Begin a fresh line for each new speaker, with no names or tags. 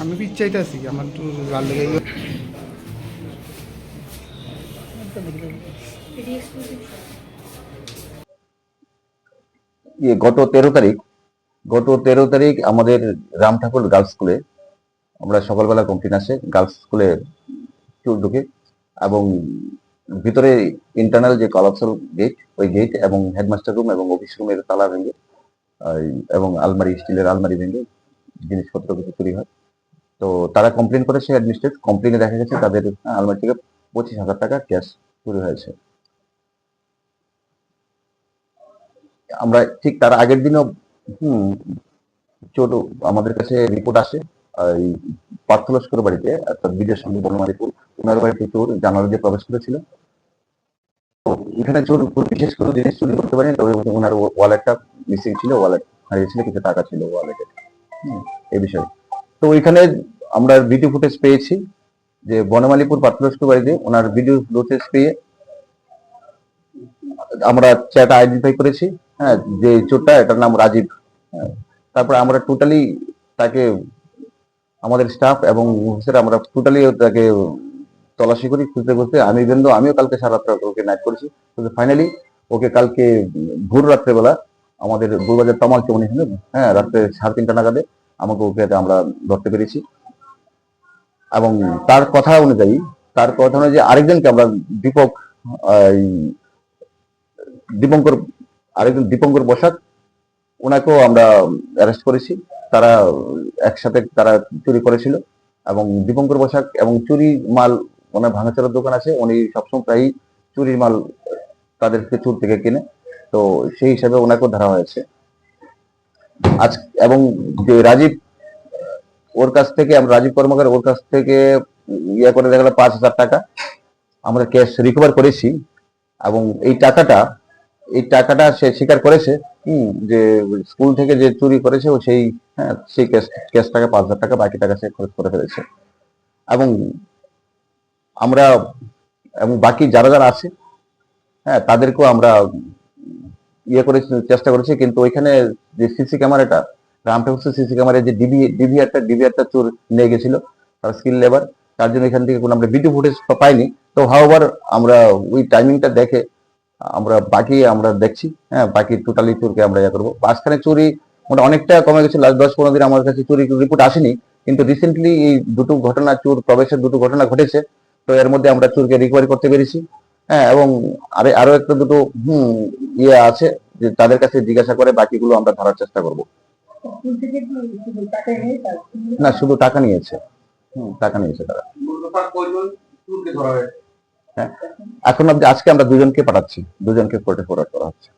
আমি পিচ্ছাইতে আছি আমার একটু লাল লেগে গেল।
ইয়ে গত তেরো তারিখ গত তেরো তারিখ আমাদের রাম ঠাকুর গার্লস স্কুলে আমরা সকালবেলা কমপ্লেন আসে গার্লস স্কুলে চোর ঢুকে এবং ভিতরে ইন্টারনাল যে কলাপসাল গেট ওই গেট এবং হেডমাস্টার রুম এবং অফিস রুমের তালা ভেঙে এবং আলমারি স্টিলের আলমারি ভেঙে জিনিসপত্র কিছু চুরি হয়। তো তারা কমপ্লেন করে করেছে অ্যাডমিনিস্ট্রেট কমপ্লেনে দেখা গেছে তাদের আলমারি থেকে পঁচিশ হাজার টাকা ক্যাশ চুরি হয়েছে। আমরা ঠিক তার আগের দিনও, হুম, চোর আমাদের কাছে রিপোর্ট আসে। এই বাড়িতে অর্থাৎ বিজয় সঙ্গে বনমালীপুর ওনার বাড়িতে চোর জানালা দিয়ে প্রবেশ করেছিল। এখানে চোর বিশেষ কোনো জিনিস চুরি করতে পারেনি তবে ওনার ওয়ালেটটা মিসিং ছিল ওয়ালেট হারিয়েছিল কিছু টাকা ছিল ওয়ালেটে। এই বিষয়ে। তো ওইখানে আমরা ভিডিও ফুটেজ পেয়েছি যে বনমালীপুর লস্কর বাড়িতে ওনার ভিডিও ফুটেজ পেয়ে আমরা চ্যাট আইডেন্টিফাই করেছি হ্যাঁ যে চোরটা এটার নাম রাজীব। হ্যাঁ, তারপরে আমরা টোটালি তাকে আমাদের স্টাফ এবং অফিসার আমরা টোটালি তাকে তলাশি করি, খুঁজতে খুঁজতে। আমি কিন্তু আমিও কালকে সারা রাত্রে ওকে নাইট করেছি ফাইনালি ওকে কালকে ভোর রাত্রেবেলা আমাদের দুবাজার তামাল এখানে হ্যাঁ রাত্রে সাড়ে তিনটা নাগাদে আমাকে ওকে আমরা ধরতে পেরেছি। এবং তার কথা অনুযায়ী, তার কথা অনুযায়ী আরেকজনকে আমরা দীপক দীপঙ্কর, আরেকজন দীপঙ্কর বসাক, ওনাকেও আমরা অ্যারেস্ট করেছি। তারা একসাথে তারা চুরি করেছিল এবং দীপঙ্কর বসাক এবং চুরি মাল ওনার ভাঙাচোরার দোকান আছে, উনি সবসময় প্রায়ই চুরির মাল তাদেরকে চুর থেকে কিনে। তো সেই হিসাবে ওনাকেও ধরা হয়েছে। আজ এবং যে রাজীব ওর কাছ থেকে, আমরা রাজীব কর্মকার ওর কাছ থেকে ইয়ে করে দেখা গেলো পাঁচ হাজার টাকা। আমরা ক্যাশ রিকভার করেছি এবং এই টাকাটা এই টাকাটা সে স্বীকার করেছে হুম, যে স্কুল থেকে যে চুরি করেছে ও সেই হ্যাঁ সেই ক্যাশ ক্যাশ টাকা পাঁচ হাজার টাকা বাকি টাকা সে খরচ করে ফেলেছে। এবং আমরা এবং বাকি যারা যারা আছে হ্যাঁ তাদেরকেও আমরা ইয়ে করে চেষ্টা করেছি কিন্তু ওইখানে যে সিসি ক্যামেরাটা রামঠাকুর সিসি ক্যামেরায় যে ডিবি ডিভিআরটা ডিভিআরটা চোর নিয়ে গেছিল তার স্কিল লেবার তার জন্য এখান থেকে কোনো আমরা ভিডিও ফুটেজ পাইনি। তো হাওয়ার আমরা ওই টাইমিংটা দেখে আমরা বাকি আমরা দেখছি হ্যাঁ বাকি টোটালি চোরকে আমরা ইয়ে করব। মাঝখানে চুরি মোটা অনেকটা কমে গেছে লাস্ট দশ পনেরো দিন আমার কাছে চুরি রিপোর্ট আসেনি, কিন্তু রিসেন্টলি এই দুটো ঘটনা, চোর প্রবেশের দুটো ঘটনা ঘটেছে, তো এর মধ্যে আমরা চোরকে রিকভারি করতে পেরেছি হ্যাঁ এবং আরে আরও একটা দুটো, হুম ইয়ে আছে যে তাদের কাছে জিজ্ঞাসা করে বাকিগুলো আমরা ধরার চেষ্টা করব। না, শুধু টাকা নিয়েছে টাকা নিয়েছে তারা। এখন অব্দি আজকে আমরা দুজনকে পাঠাচ্ছি। দুজনকে কোর্টে ফরওয়ার্ড করা হচ্ছে।